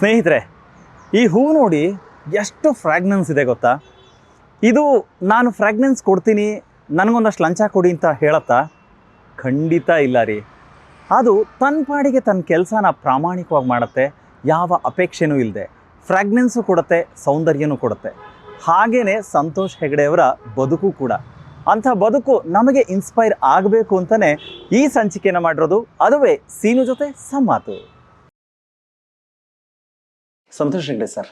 ಸ್ನೇಹಿತರೆ, ಈ ಹೂ ನೋಡಿ ಎಷ್ಟು ಫ್ರ್ಯಾಗ್ನೆನ್ಸ್ ಇದೆ ಗೊತ್ತಾ? ಇದು ನಾನು ಫ್ರ್ಯಾಗ್ನೆನ್ಸ್ ಕೊಡ್ತೀನಿ, ನನಗೊಂದಷ್ಟು ಲಂಚ ಕೊಡಿ ಅಂತ ಹೇಳತ್ತಾ? ಖಂಡಿತ ಇಲ್ಲ ರೀ. ಅದು ತನ್ನ ಪಾಡಿಗೆ ತನ್ನ ಕೆಲಸನ ಪ್ರಾಮಾಣಿಕವಾಗಿ ಮಾಡುತ್ತೆ, ಯಾವ ಅಪೇಕ್ಷೆನೂ ಇಲ್ಲದೆ ಫ್ರ್ಯಾಗ್ನೆನ್ಸು ಕೊಡುತ್ತೆ, ಸೌಂದರ್ಯನೂ ಕೊಡುತ್ತೆ. ಹಾಗೆಯೇ ಸಂತೋಷ್ ಹೆಗಡೆಯವರ ಬದುಕು ಕೂಡ. ಅಂಥ ಬದುಕು ನಮಗೆ ಇನ್ಸ್ಪೈರ್ ಆಗಬೇಕು ಅಂತಲೇ ಈ ಸಂಚಿಕೆಯನ್ನು ಮಾಡಿರೋದು. ಅದುವೇ ಸೀನು ಜೊತೆ ಸಮ್ಮಾತು. ಸಂತೋಷ್ ಹೆಗ್ಡೆ ಸರ್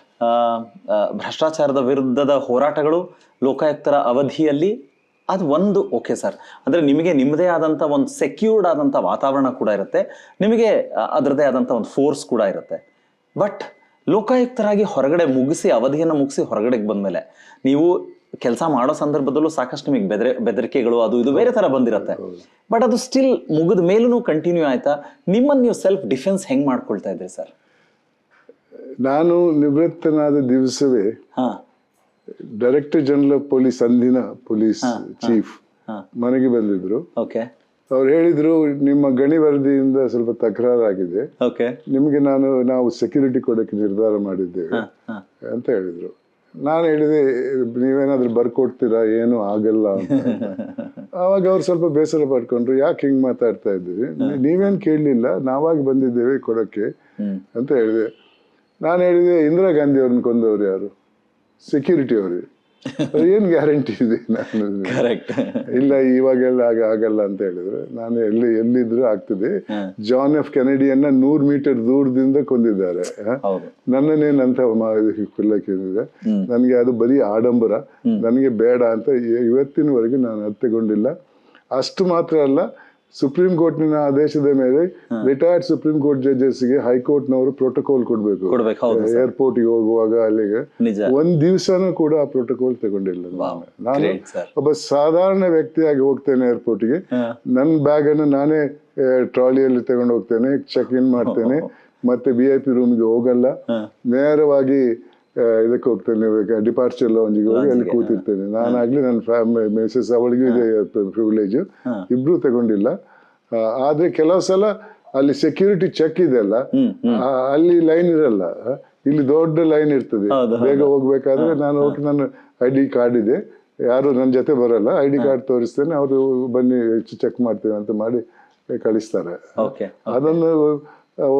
ಭ್ರಷ್ಟಾಚಾರದ ವಿರುದ್ಧದ ಹೋರಾಟಗಳು ಲೋಕಾಯುಕ್ತರ ಅವಧಿಯಲ್ಲಿ ಅದು ಒಂದು ಓಕೆ ಸರ್. ಅಂದರೆ ನಿಮಗೆ ನಿಮ್ಮದೇ ಆದಂಥ ಒಂದು ಸೆಕ್ಯೂರ್ಡ್ ಆದಂಥ ವಾತಾವರಣ ಕೂಡ ಇರುತ್ತೆ. ನಿಮಗೆ ಅದರದೇ ಆದಂಥ ಒಂದು ಫೋರ್ಸ್ ಕೂಡ ಇರುತ್ತೆ. ಬಟ್ ಲೋಕಾಯುಕ್ತರಾಗಿ ಹೊರಗಡೆ ಮುಗಿಸಿ, ಅವಧಿಯನ್ನು ಮುಗಿಸಿ ಹೊರಗಡೆಗೆ ಬಂದಮೇಲೆ ನೀವು ಕೆಲಸ ಮಾಡೋ ಸಂದರ್ಭದಲ್ಲೂ ಸಾಕಷ್ಟು ನಿಮಗೆ ಬೆದರಿ, ಬೆದರಿಕೆಗಳು ಅದು ಇದು ಬೇರೆ ಥರ ಬಂದಿರುತ್ತೆ. ಬಟ್ ಅದು ಸ್ಟಿಲ್ ಮುಗಿದ ಮೇಲೂ ಕಂಟಿನ್ಯೂ ಆಯ್ತಾ? ನಿಮ್ಮನ್ನು ನೀವು ಸೆಲ್ಫ್ ಡಿಫೆನ್ಸ್ ಹೆಂಗೆ ಮಾಡ್ಕೊಳ್ತಾ ಇದ್ದೀರಿ ಸರ್? ನಾನು ನಿವೃತ್ತನಾದ ದಿವಸವೇ ಡೈರೆಕ್ಟರ್ ಜನರಲ್ ಆಫ್ ಪೊಲೀಸ್ ಅಂದಿನ ಪೊಲೀಸ್ ಚೀಫ್ ಮನೆಗೆ ಬಂದಿದ್ರು. ಅವ್ರು ಹೇಳಿದ್ರು ನಿಮ್ಮ ಗಣಿ ವರದಿಯಿಂದ ಸ್ವಲ್ಪ ತಕರಾರಾಗಿದೆ. ಓಕೆ ನಿಮಗೆ ನಾನು ನಾವು ಸೆಕ್ಯೂರಿಟಿ ಕೊಡಕ್ಕೆ ನಿರ್ಧಾರ ಮಾಡಿದ್ದೇವೆ ಅಂತ ಹೇಳಿದ್ರು. ನಾನು ಹೇಳಿದೆ ನೀವೇನಾದ್ರೂ ಬರ್ಕೊಡ್ತೀರಾ ಏನು ಆಗಲ್ಲ ಅಂತ. ಆವಾಗ ಅವ್ರು ಸ್ವಲ್ಪ ಬೇಸರ ಪಡ್ಕೊಂಡ್ರು ಯಾಕೆ ಹಿಂಗ್ ಮಾತಾಡ್ತಾ ಇದ್ದೀವಿ ನೀವೇನ್ ಕೇಳಲಿಲ್ಲ ನಾವಾಗಿ ಬಂದಿದ್ದೇವೆ ಕೊಡಕ್ಕೆ ಅಂತ ಹೇಳಿದೆ. ನಾನು ಹೇಳಿದೆ ಇಂದಿರಾ ಗಾಂಧಿ ಅವ್ರನ್ನ ಕೊಂದವ್ರು ಯಾರು? ಸೆಕ್ಯೂರಿಟಿ ಅವರು ಏನು ಗ್ಯಾರಂಟಿ ಇದೆ ನಾನು? ಇಲ್ಲ ಇವಾಗೆಲ್ಲ ಆಗ ಆಗಲ್ಲ ಅಂತ ಹೇಳಿದ್ರೆ ನಾನು ಎಲ್ಲಿ ಎಲ್ಲಿದ್ರು ಆಗ್ತದೆ. ಜಾನ್ ಎಫ್ ಕೆನಡಿಯನ್ನ ನೂರ್ ಮೀಟರ್ ದೂರದಿಂದ ಕೊಂದಿದ್ದಾರೆ. ಹ? ಅಂತ ನನ್ನನ್ನೇನಂತ ನನ್ಗೆ ಅದು ಬರೀ ಆಡಂಬರ. ನನಗೆ ಬೇಡ ಅಂತ ಇವತ್ತಿನವರೆಗೆ ನಾನು ಅರ್ಥಗೊಂಡಿಲ್ಲ ಅಷ್ಟು ಮಾತ್ರ ಅಲ್ಲ ಸುಪ್ರೀಂ ಕೋರ್ಟ್ನ ಆದೇಶದ ಮೇಲೆ ರಿಟೈರ್ಡ್ ಸುಪ್ರೀಂ ಕೋರ್ಟ್ ಜಡ್ಜಸ್ಗೆ ಹೈಕೋರ್ಟ್ನವರು ಪ್ರೋಟೋಕಾಲ್ ಕೊಡಬೇಕು. ಕೊಡ್ಬೇಕು ಹೌದು ಸರ್. ಏರ್ಪೋರ್ಟ್ಗೆ ಹೋಗುವಾಗ ಅಲ್ಲಿಗೆ. ಒಂದ್ ದಿವಸನೂ ಕೂಡ ಆ ಪ್ರೋಟೋಕಾಲ್ ತಗೊಂಡಿಲ್ಲ ನಾನು. ಒಬ್ಬ ಸಾಧಾರಣ ವ್ಯಕ್ತಿಯಾಗಿ ಹೋಗ್ತೇನೆ ಏರ್ಪೋರ್ಟ್ಗೆ ಗೆ. ನನ್ನ ಬ್ಯಾಗ್ ಅನ್ನು ನಾನೇ ಟ್ರಾಲಿಯಲ್ಲಿ ತಗೊಂಡು ಹೋಗ್ತೇನೆ ಚೆಕ್ ಇನ್ ಮಾಡ್ತೇನೆ ಮತ್ತೆ ವಿ ಐ ಪಿ ರೂಮ್ಗೆ ಹೋಗಲ್ಲ. ನೇರವಾಗಿ ಇದಕ್ಕೆ ಹೋಗ್ತೇನೆ ಡಿಪಾರ್ಚರ್ ಲಾಂಜಿಗೆ ಹೋಗಿ ಅಲ್ಲಿ ಕೂತಿರ್ತೇನೆ. ನಾನಾಗ್ಲಿ ನನ್ನ ಫ್ಯಾಮಿಲಿ ಮಿಸಸ್ ಅವಳಿಗೂ ಇದೆ ಪ್ರಿವಿಲೇಜ್ ಇಬ್ರು ತಗೊಂಡಿಲ್ಲ. ಆದ್ರೆ ಕೆಲವು ಸಲ ಅಲ್ಲಿ ಸೆಕ್ಯೂರಿಟಿ ಚೆಕ್ ಇದೆಲ್ಲ ಹ್ಮ್ ಹ್ಮ್. ಅಲ್ಲಿ ಲೈನ್ ಇರಲ್ಲ. ಇಲ್ಲಿ ದೊಡ್ಡ ಲೈನ್ ಇರ್ತದೆ. ಬೇಗ ಹೋಗ್ಬೇಕಾದ್ರೆ ನಾನು ಹೋಗಿ ನನ್ನ ಐ ಡಿ ಕಾರ್ಡ್ ಇದೆ. ಯಾರು ನನ್ನ ಜೊತೆ ಬರಲ್ಲ. ಐ ಡಿ ಕಾರ್ಡ್ ತೋರಿಸ್ತೇನೆ. ಅವರು ಬನ್ನಿ ಚೆಕ್ ಮಾಡ್ತೇವೆ ಅಂತ ಮಾಡಿ ಕಳಿಸ್ತಾರೆ. ಓಕೆ ಅದನ್ನು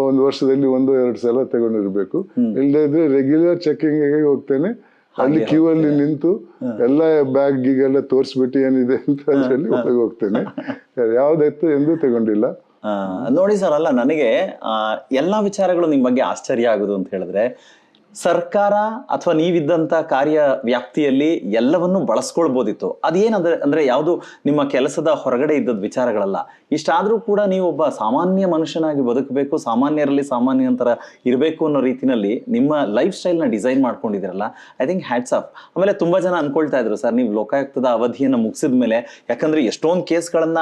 ಒಂದು ವರ್ಷದಲ್ಲಿ ಒಂದು ಎರಡು ಸಲ ತಗೊಂಡಿರ್ಬೇಕು. ಇಲ್ಲದೇ ಇದ್ರೆ ರೆಗ್ಯುಲರ್ ಚೆಕಿಂಗ್ ಹೋಗ್ತೇನೆ. ಅಲ್ಲಿ ಕ್ಯೂ ಅಲ್ಲಿ ನಿಂತು ಎಲ್ಲ ಬ್ಯಾಗ್ ಗೀಗೆಲ್ಲ ತೋರಿಸ್ಬಿಟ್ಟು ಏನಿದೆ ಅಂತ ಹೇಳಿ ಒಳಗೆ ಹೋಗ್ತೇನೆ. ಯಾವ್ದಾಯ್ತು ಎಂದೂ ತಗೊಂಡಿಲ್ಲ. ನೋಡಿ ಸರ್ ಅಲ್ಲ ನನಗೆ ಆ, ಎಲ್ಲಾ ವಿಚಾರಗಳು ನಿಮ್ಮ ಬಗ್ಗೆ ಆಶ್ಚರ್ಯ ಆಗುದು ಅಂತ ಹೇಳಿದ್ರೆ ಸರ್ಕಾರ ಅಥವಾ ನೀವಿದ್ದಂಥ ಕಾರ್ಯ ವ್ಯಾಪ್ತಿಯಲ್ಲಿ ಎಲ್ಲವನ್ನೂ ಬಳಸ್ಕೊಳ್ಬೋದಿತ್ತು. ಅದೇನಂದ್ರೆ ಅಂದ್ರೆ ಯಾವುದು ನಿಮ್ಮ ಕೆಲಸದ ಹೊರಗಡೆ ಇದ್ದದ ವಿಚಾರಗಳಲ್ಲ. ಇಷ್ಟಾದರೂ ಕೂಡ ನೀವು ಒಬ್ಬ ಸಾಮಾನ್ಯ ಮನುಷ್ಯನಾಗಿ ಬದುಕಬೇಕು, ಸಾಮಾನ್ಯರಲ್ಲಿ ಸಾಮಾನ್ಯಂತರ ಇರಬೇಕು ಅನ್ನೋ ರೀತಿಯಲ್ಲಿ ನಿಮ್ಮ ಲೈಫ್ ಸ್ಟೈಲ್ನ ಡಿಸೈನ್ ಮಾಡ್ಕೊಂಡಿದ್ದೀರಲ್ಲ, ಐ ಥಿಂಕ್ ಹ್ಯಾಟ್ಸ್ ಅಪ್. ಆಮೇಲೆ ತುಂಬಾ ಜನ ಅನ್ಕೊಳ್ತಾ ಇದ್ರು, ಸರ್, ನೀವು ಲೋಕಾಯುಕ್ತದ ಅವಧಿಯನ್ನು ಮುಗಿಸಿದ ಮೇಲೆ ಯಾಕಂದ್ರೆ ಎಷ್ಟೊಂದು ಕೇಸ್ಗಳನ್ನ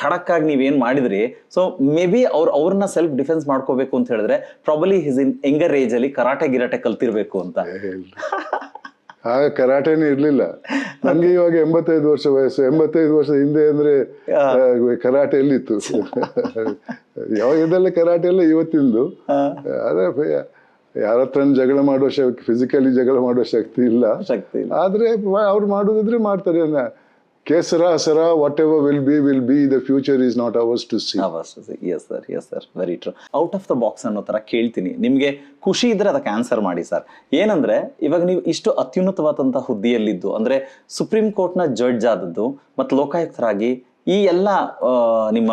ಖಡಕ್ ಆಗಿ ನೀವೇನು ಮಾಡಿದ್ರಿ? ಸೊ ಮೇ ಬಿ ಅವ್ರು ಅವ್ರನ್ನ ಸೆಲ್ಫ್ ಡಿಫೆನ್ಸ್ ಮಾಡ್ಕೋಬೇಕು ಅಂತ ಹೇಳಿದ್ರೆ probably his in younger age ಅಲ್ಲಿ ಕರಾಟೆ ಗಿರಾಟೆ ಕಲ್ತಿರ್ಬೇಕು ಅಂತ. ಆಗ ಕರಾಟೆನೇ ಇರ್ಲಿಲ್ಲ. ನನ್ಗೆ ಇವಾಗ ಎಂಬತ್ತೈದು ವರ್ಷ ವಯಸ್ಸು. ಎಂಬತ್ತೈದು ವರ್ಷ ಹಿಂದೆ ಅಂದ್ರೆ ಕರಾಟೆ ಎಲ್ಲಿತ್ತು ಇದೆಲ್ಲ ಕರಾಟೆ ಎಲ್ಲ ಇವತ್ತಿಂದು. ಆದ್ರೆ ಯಾರ ಹತ್ರ ಜಗಳ ಮಾಡುವ ಶಕ್ತಿ ಫಿಸಿಕಲಿ ಜಗಳ ಇಲ್ಲ. ಶಕ್ತಿ ಇಲ್ಲ. ಆದ್ರೆ ಅವ್ರು ಮಾಡೋದಿದ್ರೆ ಮಾಡ್ತಾರೆ. ನ- que sera sera whatever will be will be the future is not ours to see yes sir yes sir very true out of the box ಅನ್ನೋ ಥರ ಕೇಳ್ತೀನಿ. ನಿಮಗೆ ಖುಷಿ ಇದ್ರೆ ಅದಕ್ಕೆ ಆನ್ಸರ್ ಮಾಡಿ ಸರ್ ಏನಂದ್ರೆ, ಇವಾಗ ನೀವು ಇಷ್ಟು ಅತ್ಯುನ್ನತವಾದಂಥ ಹುದ್ದೆಯಲ್ಲಿದ್ದು, ಅಂದ್ರೆ ಸುಪ್ರೀಂ ಕೋರ್ಟ್ನ ಜಡ್ಜ್ ಆದದ್ದು, ಮತ್ತು ಲೋಕಾಯುಕ್ತರಾಗಿ ಈ ಎಲ್ಲ ನಿಮ್ಮ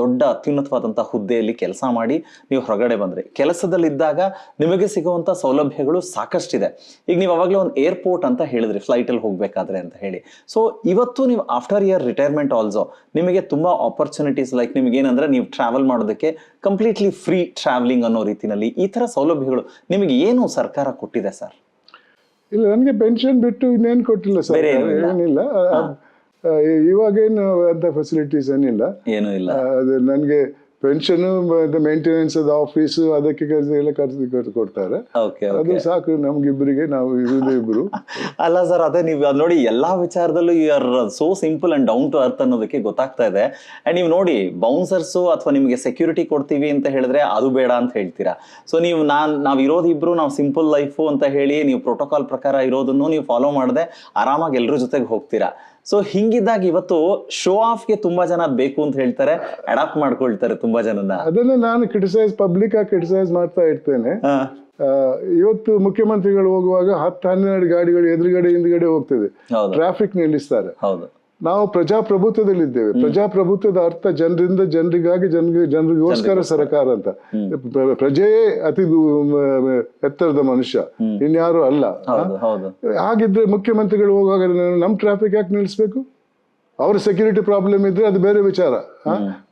ದೊಡ್ಡ ಅತ್ಯುನ್ನತವಾದಂಥ ಹುದ್ದೆಯಲ್ಲಿ ಕೆಲಸ ಮಾಡಿ ನೀವು ಹೊರಗಡೆ ಬಂದ್ರಿ. ಕೆಲಸದಲ್ಲಿದ್ದಾಗ ನಿಮಗೆ ಸಿಗುವಂಥ ಸೌಲಭ್ಯಗಳು ಸಾಕಷ್ಟಿದೆ. ಈಗ ನೀವು ಅವಾಗಲೇ ಒಂದು ಏರ್ಪೋರ್ಟ್ ಅಂತ ಹೇಳಿದ್ರಿ ಫ್ಲೈಟಲ್ಲಿ ಹೋಗಬೇಕಾದ್ರೆ ಅಂತ ಹೇಳಿ. ಸೊ ಇವತ್ತು ನೀವು ಆಫ್ಟರ್ ಇಯರ್ ರಿಟೈರ್ಮೆಂಟ್ ಆಲ್ಸೋ ನಿಮಗೆ ತುಂಬಾ ಆಪರ್ಚುನಿಟೀಸ್ ಲೈಕ್ ನಿಮ್ಗೆ ಏನಂದ್ರೆ ನೀವು ಟ್ರಾವೆಲ್ ಮಾಡೋದಕ್ಕೆ ಕಂಪ್ಲೀಟ್ಲಿ ಫ್ರೀ ಟ್ರಾವೆಲಿಂಗ್ ಅನ್ನೋ ರೀತಿನಲ್ಲಿ ಈ ತರ ಸೌಲಭ್ಯಗಳು ನಿಮಗೆ ಏನು ಸರ್ಕಾರ ಕೊಟ್ಟಿದೆ ಸರ್? ಇಲ್ಲ ನನಗೆ ಪೆನ್ಷನ್ ಬಿಟ್ಟು ಇನ್ನೇನು ಕೊಟ್ಟಿಲ್ಲ ಸರ್. ಏನಿಲ್ಲ. ಇವಾಗೇನು ಅಂತ ಫೆಸಿಲಿಟೀಸ್ ಏನಿಲ್ಲ. ಏನೂ ಇಲ್ಲ. ಅದು ನನಗೆ ಪೆನ್ಷನ್ ಮೇಂಟೆನೆನ್ಸ್ ಅದ ಆಫೀಸು ಅದಕ್ಕೆ ಎಲ್ಲ ಖರ್ಚು ಖರ್ಚು ಕೊಡ್ತಾರೆ. ಓಕೆ ಅದು ಸಾಕು ನಮ್ಗಿಬ್ಬರಿಗೆ ನಾವು ಇರೋದು ಇಬ್ರು. ಅಲ್ಲ ಸರ್ ಅದೇ ನೀವು ಅದು ನೋಡಿ ಎಲ್ಲಾ ವಿಚಾರದಲ್ಲೂ you are so simple and down to earth ಅನ್ನೋದಕ್ಕೆ ಗೊತ್ತಾಗ್ತಾ ಇದೆ. ಅಂಡ್ ನೀವು ನೋಡಿ ಬೌನ್ಸರ್ಸು ಅಥವಾ ನಿಮಗೆ ಸೆಕ್ಯೂರಿಟಿ ಕೊಡ್ತೀವಿ ಅಂತ ಹೇಳಿದ್ರೆ ಅದು ಬೇಡ ಅಂತ ಹೇಳ್ತೀರಾ? ಸೊ ನೀವು ನಾನ್ ನಾವ್ ಇರೋದು ಇಬ್ರು ನಾವು ಸಿಂಪಲ್ ಲೈಫು ಅಂತ ಹೇಳಿ ನೀವು ಪ್ರೋಟೋಕಾಲ್ ಪ್ರಕಾರ ಇರೋದನ್ನು ನೀವು ಫಾಲೋ ಮಾಡದೆ ಆರಾಮಾಗಿ ಎಲ್ಲರ ಜೊತೆಗೆ ಹೋಗ್ತೀರಾ? ಸೊ ಹಿಂಗಿದ್ದಾಗ ಇವತ್ತು ಶೋ ಆಫ್ಗೆ ತುಂಬಾ ಜನ ಬೇಕು ಅಂತ ಹೇಳ್ತಾರೆ ಅಡಾಪ್ಟ್ ಮಾಡ್ಕೊಳ್ತಾರೆ ತುಂಬಾ ಜನನ. ಅದನ್ನ ನಾನು ಕ್ರಿಟಿಸೈಸ್ ಪಬ್ಲಿಕ್ ಆಗಿ ಕ್ರಿಟಿಸೈಸ್ ಮಾಡ್ತಾ ಇರ್ತೇನೆ. ಆ, ಇವತ್ತು ಮುಖ್ಯಮಂತ್ರಿಗಳು ಹೋಗುವಾಗ ಹತ್ತು ಹನ್ನೆರಡು ಗಾಡಿಗಳು ಎದುರುಗಡೆ ಹಿಂದ್ಗಡೆ ಹೋಗ್ತದೆ. ಟ್ರಾಫಿಕ್ ನಿಲ್ಲಿಸ್ತಾರೆ. ಹೌದು. ನಾವು ಪ್ರಜಾಪ್ರಭುತ್ವದಲ್ಲಿದ್ದೇವೆ. ಪ್ರಜಾಪ್ರಭುತ್ವದ ಅರ್ಥ ಜನರಿಂದ ಜನರಿಗಾಗಿ ಜನರಿಗೆ ಜನರಿಗೋಸ್ಕರ ಸರ್ಕಾರ ಅಂತ. ಪ್ರ- ಪ್ರಜೆಯೇ ಅತಿ ಎತ್ತರದ ಮನುಷ್ಯ. ಇನ್ಯಾರು ಅಲ್ಲ. ಹಾಗಿದ್ರೆ ಮುಖ್ಯಮಂತ್ರಿಗಳು ಹೋಗುವಾಗ ನಮ್ ಟ್ರಾಫಿಕ್ ಯಾಕೆ ನಿಲ್ಲಿಸ್ಬೇಕು ಅವ್ರ ಸೆಕ್ಯೂರಿಟಿ ಪ್ರಾಬ್ಲಮ್ ಇದ್ರೆ ಅದು ಬೇರೆ ವಿಚಾರ.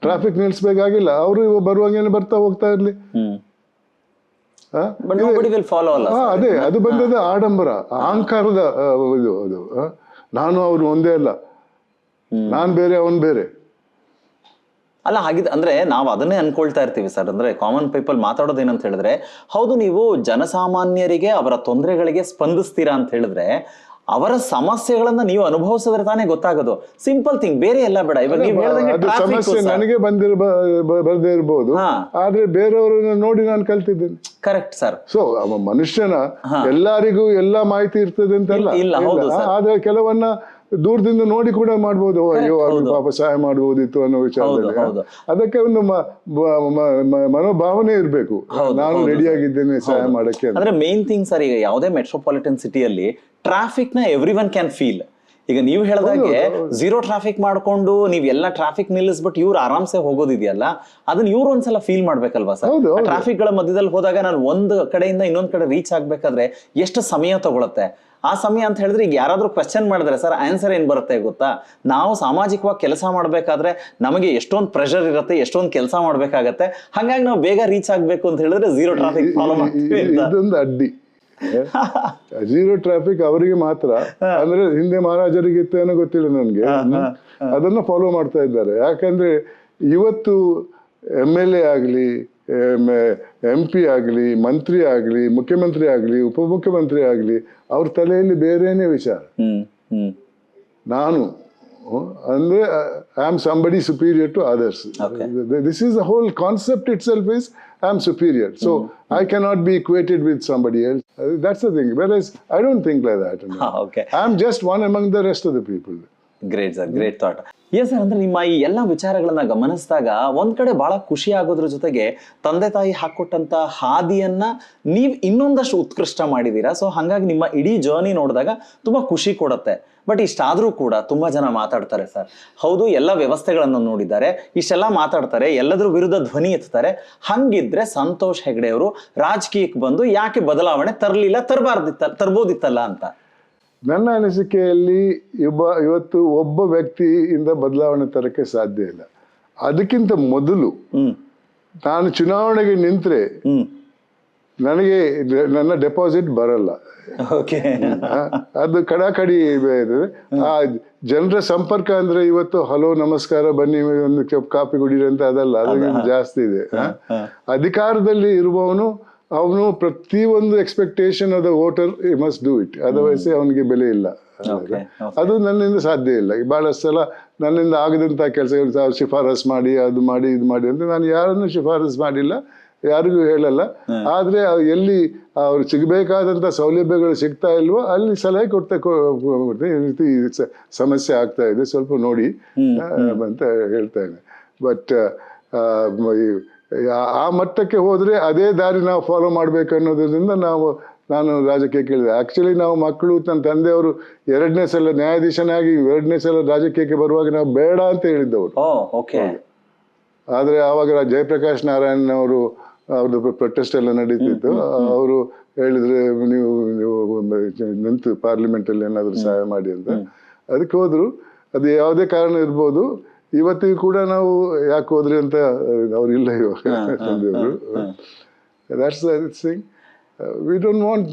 ಟ್ರಾಫಿಕ್ ನಿಲ್ಲಿಸ್ಬೇಕಾಗಿಲ್ಲ ಅವರು ಬರುವಾಗೇನೆ ಬರ್ತಾ ಹೋಗ್ತಾ ಇರ್ಲಿ. ಅದೇ ಅದು ಬಂದದ ಆಡಂಬರ ಅಹಂಕಾರದ ಇದು ಅದು ನಾನು ಅವ್ರು ಒಂದೇ ಅಲ್ಲ. ನಾನ್ ಬೇರೆ ಅವನ್ ಬೇರೆ. ಅಲ್ಲ ಹಾಗಿದ್ ಅಂದ್ರೆ ನಾವು ಅದನ್ನೇ ಅನ್ಕೊಳ್ತಾ ಇರ್ತೀವಿ ಸರ್. ಅಂದ್ರೆ ಕಾಮನ್ ಪೀಪಲ್ ಮಾತಾಡೋದೇನಂತ ಹೇಳಿದ್ರೆ ಹೌದು ನೀವು ಜನಸಾಮಾನ್ಯರಿಗೆ ಅವರ ತೊಂದರೆಗಳಿಗೆ ಸ್ಪಂದಿಸ್ತೀರಾ ಅಂತ ಹೇಳಿದ್ರೆ ಅವರ ಸಮಸ್ಯೆಗಳನ್ನ ನೀವು ಅನುಭವಿಸಿದ್ರೆ ತಾನೇ ಗೊತ್ತಾಗೋದು. ಸಿಂಪಲ್ ಥಿಂಗ್ ಬೇರೆ ಎಲ್ಲ ಬೇಡ. ಇವಾಗ ನೀವು ಅದು ಸಮಸ್ಯೆ ನನಗೆ ಬಂದಿರ ಬರ್ದೇ ಇರ್ಬೋದು. ಆದ್ರೆ ಬೇರೆಯವರನ್ನ ನೋಡಿ ನಾನು ಕಲ್ತಿದ್ದೇನೆ. ಕರೆಕ್ಟ್ ಸರ್ ಸೊ ಮನುಷ್ಯನ ಎಲ್ಲರಿಗೂ ಎಲ್ಲಾ ಮಾಹಿತಿ ಇರ್ತದೆ ಅಂತ ಇಲ್ಲ, ಇಲ್ಲ, ಹೌದು ಇಲ್ಲ. ಆದ್ರೆ ಕೆಲವನ್ನ ದೂರದಿಂದ ನೋಡಿ ಕೂಡ ಮಾಡ್ಬೋದು. ಅಯ್ಯೋ ಅವ್ರಿಗೆ ಪಾಪ ಸಹಾಯ ಮಾಡ್ಬೋದಿತ್ತು ಅನ್ನೋ ವಿಚಾರದಲ್ಲಿ ಅದಕ್ಕೆ ಒಂದು ಮನೋಭಾವನೆ ಇರಬೇಕು. ನಾನು ರೆಡಿ ಆಗಿದ್ದೇನೆ ಸಹಾಯ ಮಾಡಕ್ಕೆ ಅಂದ್ರೆ ಮೇನ್ ಥಿಂಗ್ ಸರ್ ಈಗ ಯಾವುದೇ ಮೆಟ್ರೋಪಾಲಿಟನ್ ಸಿಟಿಯಲ್ಲಿ ಟ್ರಾಫಿಕ್ನ ಎವ್ರಿ ಒನ್ ಕ್ಯಾನ್ ಫೀಲ್ ಈಗ ನೀವು ಹೇಳ್ದಾಗೆ ಝೀರೋ ಟ್ರಾಫಿಕ್ ಮಾಡ್ಕೊಂಡು ನೀವ್ ಎಲ್ಲಾ ಟ್ರಾಫಿಕ್ ನಿಲ್ಲಿಸ್ಬಿಟ್ಟು ಇವ್ರು ಆರಾಮ್ಸೆ ಹೋಗೋದಿದೆಯಲ್ಲ ಅದನ್ನ ಇವ್ರು ಒಂದ್ಸಲ ಫೀಲ್ ಮಾಡ್ಬೇಕಲ್ವಾ ಸರ್. ಟ್ರಾಫಿಕ್ಗಳ ಮಧ್ಯದಲ್ಲಿ ಹೋದಾಗ ನಾನು ಒಂದು ಕಡೆಯಿಂದ ಇನ್ನೊಂದ್ ಕಡೆ ರೀಚ್ ಆಗ್ಬೇಕಾದ್ರೆ ಎಷ್ಟು ಸಮಯ ತಗೊಳುತ್ತೆ? ಆ ಸಮಯ ಅಂತ ಹೇಳಿದ್ರೆ ಈಗ ಯಾರಾದ್ರೂ ಕ್ವೆಶ್ಚನ್ ಮಾಡಿದ್ರೆ ಸರ್ ಆನ್ಸರ್ ಏನು ಬರುತ್ತೆ ಗೊತ್ತಾ? ನಾವು ಸಾಮಾಜಿಕವಾಗಿ ಕೆಲಸ ಮಾಡಬೇಕಾದ್ರೆ ನಮಗೆ ಎಷ್ಟೊಂದು ಪ್ರೆಷರ್ ಇರುತ್ತೆ ಎಷ್ಟೊಂದು ಕೆಲಸ ಮಾಡಬೇಕಾಗತ್ತೆ. ಹಾಗಾಗಿ ನಾವು ಬೇಗ ರೀಚ್ ಆಗಬೇಕು ಅಂತ ಹೇಳಿದ್ರೆ ಜೀರೋ ಟ್ರಾಫಿಕ್ ಫಾಲೋ ಮಾಡ್ತೀವಿ ಇದೊಂದು ಅಡ್ಡಿ. ಜೀರೋ ಟ್ರಾಫಿಕ್ ಅವರಿಗೆ ಮಾತ್ರ. ಅಂದ್ರೆ ಹಿಂದೆ ಮಹಾರಾಜರಿಗೆ ಇತ್ತು ಏನೋ ಗೊತ್ತಿಲ್ಲ ನನ್ಗೆ. ಅದನ್ನ ಫಾಲೋ ಮಾಡ್ತಾ ಇದ್ದಾರೆ. ಯಾಕಂದ್ರೆ ಇವತ್ತು ಎಂ ಎಲ್ ಎ ಆಗ್ಲಿ ಎಂ ಪಿ ಆಗ್ಲಿ ಮಂತ್ರಿ ಆಗ್ಲಿ ಮುಖ್ಯಮಂತ್ರಿ ಆಗ್ಲಿ ಉಪಮುಖ್ಯಮಂತ್ರಿ ಆಗ್ಲಿ ಅವ್ರ ತಲೆಯಲ್ಲಿ ಬೇರೆನೇ ವಿಚಾರ ಹ್ಮ್ ಹ್ಮ್ ನಾನು ಹ್ಮ್, ಅಂದ್ರೆ I am somebody superior to others this is the whole concept itself is I am superior so I cannot be equated with somebody else that's the thing whereas I don't think like that okay I am just one among the rest of the people great sir great thought yes sir ಅಂದ್ರೆ ನಿಮ್ಮ ಈ ಎಲ್ಲ ವಿಚಾರಗಳನ್ನ ಗಮನಿಸಿದಾಗ ಒಂದ್ ಕಡೆ ಬಹಳ ಖುಷಿ ಆಗೋದ್ರ ಜೊತೆಗೆ ತಂದೆ ತಾಯಿ ಹಾಕೊಟ್ಟಂತ ಹಾದಿಯನ್ನ ನೀವ್ ಇನ್ನೊಂದಷ್ಟು ಉತ್ಕೃಷ್ಟ ಮಾಡಿದೀರಾ? ಸೊ ಹಂಗಾಗಿ ನಿಮ್ಮ ಇಡೀ ಜರ್ನಿ ನೋಡಿದಾಗ ತುಂಬಾ ಖುಷಿ ಕೊಡುತ್ತೆ. ಬಟ್ ಇಷ್ಟಾದ್ರೂ ಕೂಡ ತುಂಬಾ ಜನ ಮಾತಾಡ್ತಾರೆ ಸರ್ ಹೌದು, ಎಲ್ಲ ವ್ಯವಸ್ಥೆಗಳನ್ನು ನೋಡಿದ್ದಾರೆ. ಇಷ್ಟೆಲ್ಲ ಮಾತಾಡ್ತಾರೆ. ಎಲ್ಲದ್ರ ವಿರುದ್ಧ ಧ್ವನಿ ಎತ್ತಾರೆ ಹಂಗಿದ್ರೆ ಸಂತೋಷ್ ಹೆಗ್ಡೆ ಅವರು ರಾಜಕೀಯಕ್ಕೆ ಬಂದು ಯಾಕೆ ಬದಲಾವಣೆ ತರಲಿಲ್ಲ, ತರಬಾರ್ದಿತ್ತ, ತರ್ಬೋದಿತ್ತಲ್ಲ ಅಂತ. ನನ್ನ ಅನಿಸಿಕೆಯಲ್ಲಿ ಯುವ ಇವತ್ತು ಒಬ್ಬ ವ್ಯಕ್ತಿಯಿಂದ ಬದಲಾವಣೆ ತರಕ್ಕೆ ಸಾಧ್ಯ ಇಲ್ಲ. ಅದಕ್ಕಿಂತ ಮೊದಲು ನಾನು ಚುನಾವಣೆಗೆ ನಿಂತ್ರೆ ನನಗೆ ನನ್ನ ಡೆಪಾಸಿಟ್ ಬರಲ್ಲ. ಅದು ಕಡಾಕಡಿ ಆ ಜನರ ಸಂಪರ್ಕ ಅಂದ್ರೆ ಇವತ್ತು ಹಲೋ ನಮಸ್ಕಾರ ಬನ್ನಿ ಒಂದು ಕಾಪಿ ಕುಡೀರಿ ಅಂತ ಅದಲ್ಲ ಅದಕ್ಕಿಂತ ಜಾಸ್ತಿ ಇದೆ. ಅಧಿಕಾರದಲ್ಲಿ ಇರುವವನು ಅವನು ಪ್ರತಿಯೊಂದು expectation of voter must do it otherwise ಅವನಿಗೆ ಬೆಲೆ ಇಲ್ಲ. ಅದು ನನ್ನಿಂದ ಸಾಧ್ಯ ಇಲ್ಲ. ಬಹಳಷ್ಟು ಸಲ ನನ್ನಿಂದ ಆಗದಂತ ಕೆಲಸ ಶಿಫಾರಸ್ ಮಾಡಿ ಅದು ಮಾಡಿ ಇದು ಮಾಡಿ ಅಂತ ನಾನು ಯಾರನ್ನು ಶಿಫಾರಸ್ ಮಾಡಿಲ್ಲ. ಯಾರಿಗೂ ಹೇಳಲ್ಲ. ಆದ್ರೆ ಎಲ್ಲಿ ಅವ್ರು ಸಿಗಬೇಕಾದಂತ ಸೌಲಭ್ಯಗಳು ಸಿಗ್ತಾ ಇಲ್ವೋ ಅಲ್ಲಿ ಸಲಹೆ ಕೊಡ್ತಾ ಕೊಡ್ತೀನಿ. ಈ ರೀತಿ ಸಮಸ್ಯೆ ಆಗ್ತಾ ಇದೆ. ಸ್ವಲ್ಪ ನೋಡಿ ಅಂತ ಹೇಳ್ತೇನೆ ಬಟ್ ಆ ಮಟ್ಟಕ್ಕೆ ಹೋದರೆ ಅದೇ ದಾರಿ ನಾವು ಫಾಲೋ ಮಾಡಬೇಕು ಅನ್ನೋದ್ರಿಂದ ನಾವು ನಾನು ರಾಜಕೀಯ ಕೇಳಿದೆ. ಆ್ಯಕ್ಚುಲಿ ನಾವು ಮಕ್ಕಳು ನನ್ನ ತಂದೆಯವರು ಎರಡನೇ ಸಲ ನ್ಯಾಯಾಧೀಶನಾಗಿ ಎರಡನೇ ಸಲ ರಾಜಕೀಯಕ್ಕೆ ಬರುವಾಗ ನಾವು ಬೇಡ ಅಂತ ಹೇಳಿದ್ದವರು. ಆದರೆ ಓಕೆ. ಆದ್ರೆ ಆವಾಗ ಜಯಪ್ರಕಾಶ್ ನಾರಾಯಣ್ ಅವರು ಅವ್ರದ್ದು ಪ್ರೊಟೆಸ್ಟ್ ಎಲ್ಲ ನಡೀತಿತ್ತು. ಅವರು ಹೇಳಿದ್ರೆ ನೀವು ನಿಂತು ಪಾರ್ಲಿಮೆಂಟಲ್ಲಿ ಏನಾದ್ರು ಸಹಾಯ ಮಾಡಿ ಅಂತ. ಅದಕ್ಕೆ ಹೋದರು. ಅದು ಯಾವುದೇ ಕಾರಣ ಇರ್ಬೋದು. ಇವತ್ತಿಗೂ ಕೂಡ ನಾವು ಯಾಕೆ ಹೋದ್ರಿ ಅಂತ ಅವ್ರು ಇಲ್ಲ ಇವಾಗ ತಂದೆಯವರು. That's thing we don't want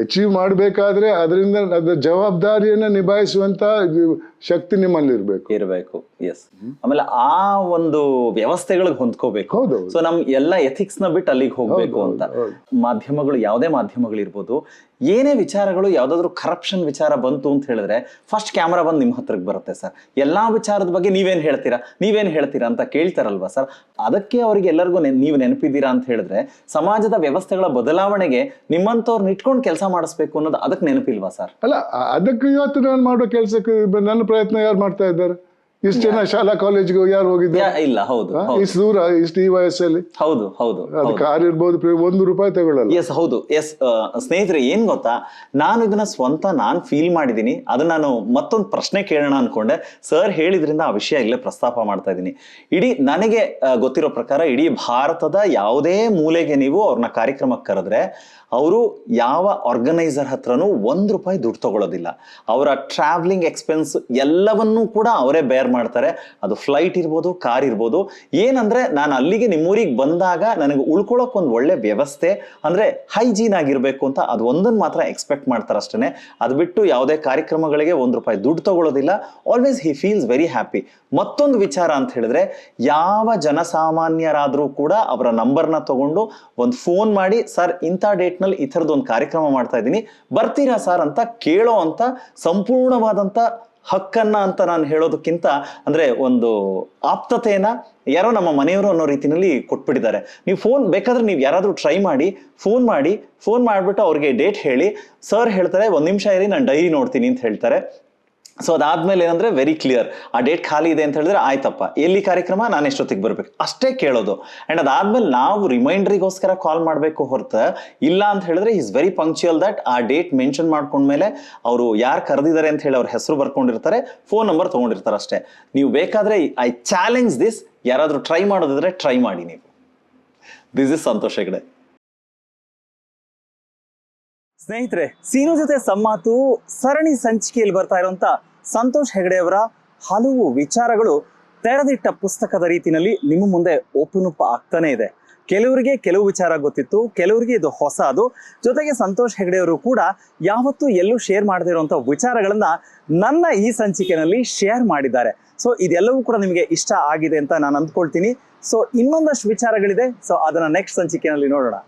achieve ಮಾಡಬೇಕಾದ್ರೆ ಅದರಿಂದ ಅದರ ಜವಾಬ್ದಾರಿಯನ್ನು ನಿಭಾಯಿಸುವಂತ ಇದು ಶಕ್ತಿ ನಿಮ್ಮಲ್ಲಿ ಇರ್ಬೇಕು. ಇರಬೇಕು. ಎಸ್ ಆಮೇಲೆ ಆ ಒಂದು ವ್ಯವಸ್ಥೆಗಳಿಗೆ ಹೊಂದ್ಕೋಬೇಕು. ಹೌದು ಸೊ ನಮ್ ಎಲ್ಲ ಎಥಿಕ್ಸ್ನ ಬಿಟ್ಟು ಅಲ್ಲಿಗೆ ಹೋಗ್ಬೇಕು ಅಂತ. ಮಾಧ್ಯಮಗಳು ಯಾವುದೇ ಮಾಧ್ಯಮಗಳಿರ್ಬೋದು ಏನೇ ವಿಚಾರಗಳು ಯಾವ್ದಾದ್ರು ಕರಪ್ಷನ್ ವಿಚಾರ ಬಂತು ಅಂತ ಹೇಳಿದ್ರೆ ಫಸ್ಟ್ ಕ್ಯಾಮ್ರಾ ಬಂದು ನಿಮ್ಮ ಹತ್ರಕ್ಕೆ ಬರುತ್ತೆ ಸರ್. ಎಲ್ಲಾ ವಿಚಾರದ ಬಗ್ಗೆ ನೀವೇನ್ ಹೇಳ್ತೀರಾ? ನೀವೇನ್ ಹೇಳ್ತೀರಾ ಅಂತ ಕೇಳ್ತಾರಲ್ವಾ ಸರ್? ಅದಕ್ಕೆ ಅವರಿಗೆ ಎಲ್ಲರಿಗೂ ನೀವು ನೆನಪಿದ್ದೀರಾ ಅಂತ ಹೇಳಿದ್ರೆ ಸಮಾಜದ ವ್ಯವಸ್ಥೆಗಳ ಬದಲಾವಣೆಗೆ ನಿಮ್ಮಂತವ್ರನ್ನ ಇಟ್ಕೊಂಡು ಕೆಲಸ ಮಾಡಿಸ್ಬೇಕು ಅನ್ನೋದು ಅದಕ್ಕೆ ನೆನಪಿಲ್ವಾ ಸರ್? ಅಲ್ಲ ಅದಕ್ಕೆ ಇವತ್ತು ನಾನು ಮಾಡೋ ಕೆಲಸಕ್ಕೆ ನನ್ನ ಪ್ರಯತ್ನ ಯಾರು ಮಾಡ್ತಾ ಇದ್ದಾರೆ? ಇಷ್ಟು ಜನ ಶಾಲಾ ಕಾಲೇಜ್ಗೆ ಯಾರು ಹೋಗಿದ್ದಾರೆ ಇಲ್ಲ ಹೌದು ಇಷ್ಟು ದೂರ ಇಷ್ಟು ಈ ವಯಸ್ಸಲ್ಲಿ? ಹೌದು ಹೌದು ಅದು ಕಾರ್ ಇರ್ಬೋದು ಒಂದು ರೂಪಾಯಿ ತಗೊಳ್ಳಲ್ಲ. ಎಸ್ ಹೌದು. ಎಸ್ ಸ್ನೇಹಿತರೆ ಏನ್ ಗೊತ್ತಾ? ನಾನು ಇದನ್ನ ಸ್ವಂತ ನಾನು ಫೀಲ್ ಮಾಡಿದ್ದೀನಿ ಅದನ್ನ ನಾನು ಮತ್ತೊಂದು ಪ್ರಶ್ನೆ ಕೇಳೋಣ ಅನ್ಕೊಂಡೆ. ಸರ್ ಹೇಳಿದ್ರಿಂದ ಆ ವಿಷಯ ಇಲ್ಲೇ ಪ್ರಸ್ತಾಪ ಮಾಡ್ತಾ ಇದ್ದೀನಿ ಇಡೀ ನನಗೆ ಗೊತ್ತಿರೋ ಪ್ರಕಾರ ಇಡೀ ಭಾರತದ ಯಾವುದೇ ಮೂಲೆಗೆ ನೀವು ಅವ್ರನ್ನ ಕಾರ್ಯಕ್ರಮಕ್ಕೆ ಕರೆದ್ರೆ ಅವರು ಯಾವ ಆರ್ಗನೈಸರ್ ಹತ್ರನೂ ಒಂದು ರೂಪಾಯಿ ದುಡ್ಡು ತಗೊಳ್ಳೋದಿಲ್ಲ. ಅವರ ಟ್ರಾವೆಲಿಂಗ್ ಎಕ್ಸ್ಪೆನ್ಸ್ ಎಲ್ಲವನ್ನೂ ಕೂಡ ಅವರೇ ಬೇರ್ ಮಾಡ್ತಾರೆ. ಅದು ಫ್ಲೈಟ್ ಇರ್ಬೋದು ಕಾರ್ ಇರ್ಬೋದು. ಏನಂದ್ರೆ ನಾನು ಅಲ್ಲಿಗೆ ನಿಮ್ಮೂರಿಗೆ ಬಂದಾಗ ನನಗೆ ಉಳ್ಕೊಳ್ಳೋಕೆ ಒಂದು ಒಳ್ಳೆ ವ್ಯವಸ್ಥೆ. ಅಂದ್ರೆ ಹೈಜೀನ್ ಆಗಿರಬೇಕು ಅಂತ ಅದು ಒಂದನ್ನು ಮಾತ್ರ ಎಕ್ಸ್ಪೆಕ್ಟ್ ಮಾಡ್ತಾರೆ ಅಷ್ಟೇ ಅದು ಬಿಟ್ಟು ಯಾವುದೇ ಕಾರ್ಯಕ್ರಮಗಳಿಗೆ ಒಂದು ರೂಪಾಯಿ ದುಡ್ಡು ತಗೊಳ್ಳೋದಿಲ್ಲ always he feels very happy ಮತ್ತೊಂದು ವಿಚಾರ ಅಂತ ಹೇಳಿದ್ರೆ, ಯಾವ ಜನಸಾಮಾನ್ಯರಾದರೂ ಕೂಡ ಅವರ ನಂಬರ್ನ ತಗೊಂಡು ಒಂದು ಫೋನ್ ಮಾಡಿ, ಸರ್, ಇಂಥ ಡೇಟ್ನಲ್ಲಿ ಈ ಥರದ್ದು ಒಂದು ಕಾರ್ಯಕ್ರಮ ಮಾಡ್ತಾ ಇದ್ದೀನಿ. ಬರ್ತೀರಾ ಸರ್? ಅಂತ ಕೇಳೋ ಅಂತ ಸಂಪೂರ್ಣವಾದಂಥ ಹಕ್ಕನ್ನ ಅಂತ ನಾನು ಹೇಳೋದಕ್ಕಿಂತ ಅಂದ್ರೆ ಒಂದು ಆಪ್ತತೆಯನ್ನ ಯಾರೋ ನಮ್ಮ ಮನೆಯವರು ಅನ್ನೋ ರೀತಿಯಲ್ಲಿ ಕೊಟ್ಬಿಟ್ಟಿದ್ದಾರೆ. ನೀವು ಫೋನ್ ಬೇಕಾದ್ರೆ ನೀವು ಯಾರಾದರೂ ಟ್ರೈ ಮಾಡಿ ಫೋನ್ ಮಾಡಿ ಫೋನ್ ಮಾಡಿಬಿಟ್ಟು ಅವ್ರಿಗೆ ಡೇಟ್ ಹೇಳಿ. ಸರ್ ಹೇಳ್ತಾರೆ, ಒಂದು ನಿಮಿಷ ಇರಿ, ನಾನು ಡೈರಿ ನೋಡ್ತೀನಿ ಅಂತ ಹೇಳ್ತಾರೆ. ಸೊ ಅದಾದ್ಮೇಲೆ ಏನಂದ್ರೆ ವೆರಿ ಕ್ಲಿಯರ್ ಆ ಡೇಟ್ ಖಾಲಿ ಇದೆ ಅಂತ ಹೇಳಿದ್ರೆ ಆಯ್ತಪ್ಪ. ಎಲ್ಲಿ ಕಾರ್ಯಕ್ರಮ? ನಾನು ಎಷ್ಟೊತ್ತಿಗೆ ಬರ್ಬೇಕು? ಅಷ್ಟೇ ಕೇಳೋದು. ಅಂಡ್ ಅದಾದ್ಮೇಲೆ ನಾವು ರಿಮೈಂಡ್ರಿಗೋಸ್ಕರ ಕಾಲ್ ಮಾಡಬೇಕು ಹೊರತ. ಇಲ್ಲ ಅಂತ ಹೇಳಿದ್ರೆ ಈಸ್ ವೆರಿ ಪಂಕ್ಚುಯಲ್ ದಟ್ ಆ ಡೇಟ್ ಮೆನ್ಷನ್ ಮಾಡ್ಕೊಂಡ್ಮೇಲೆ ಅವರು ಯಾರು ಕರೆದಿದ್ದಾರೆ ಅಂತ ಹೇಳಿ ಅವ್ರ ಹೆಸರು ಬರ್ಕೊಂಡಿರ್ತಾರೆ. ಫೋನ್ ನಂಬರ್ ತಗೊಂಡಿರ್ತಾರೆ ಅಷ್ಟೇ. ನೀವು ಬೇಕಾದ್ರೆ ಐ ಚಾಲೆಂಜ್ ದಿಸ್ ಯಾರಾದರೂ ಟ್ರೈ ಮಾಡೋದಿದ್ರೆ ಟ್ರೈ ಮಾಡಿ ನೀವು. This is Santosh Hegde. ಸ್ನೇಹಿತರೆ, ಸೀನು ಜೊತೆ ಸಮ್ಮಾತು ಸರಣಿ ಸಂಚಿಕೆಯಲ್ಲಿ ಬರ್ತಾ ಇರುವಂತ ಸಂತೋಷ್ ಹೆಗಡೆ ಅವರ ಹಲವು ವಿಚಾರಗಳು ತೆರೆದಿಟ್ಟ ಪುಸ್ತಕದ ರೀತಿಯಲ್ಲಿ ನಿಮ್ಮ ಮುಂದೆ ಓಪನ್ ಅಪ್ ಆಗ್ತಾನೆ ಇದೆ. ಕೆಲವರಿಗೆ ಕೆಲವು ವಿಚಾರ ಗೊತ್ತಿತ್ತು, ಕೆಲವರಿಗೆ ಇದು ಹೊಸ. ಅದು ಜೊತೆಗೆ ಸಂತೋಷ್ ಹೆಗಡೆಯವರು ಕೂಡ ಯಾವತ್ತೂ ಎಲ್ಲೂ ಶೇರ್ ಮಾಡದೇ ಇರುವಂತ ವಿಚಾರಗಳನ್ನ ನನ್ನ ಈ ಸಂಚಿಕೆನಲ್ಲಿ ಶೇರ್ ಮಾಡಿದ್ದಾರೆ. ಸೊ ಇದೆಲ್ಲವೂ ಕೂಡ ನಿಮಗೆ ಇಷ್ಟ ಆಗಿದೆ ಅಂತ ನಾನು ಅಂದ್ಕೊಳ್ತೀನಿ. ಸೊ ಇನ್ನೊಂದಷ್ಟು ವಿಚಾರಗಳಿದೆ. ಸೊ ಅದನ್ನ ನೆಕ್ಸ್ಟ್ ಸಂಚಿಕೆಯಲ್ಲಿ ನೋಡೋಣ.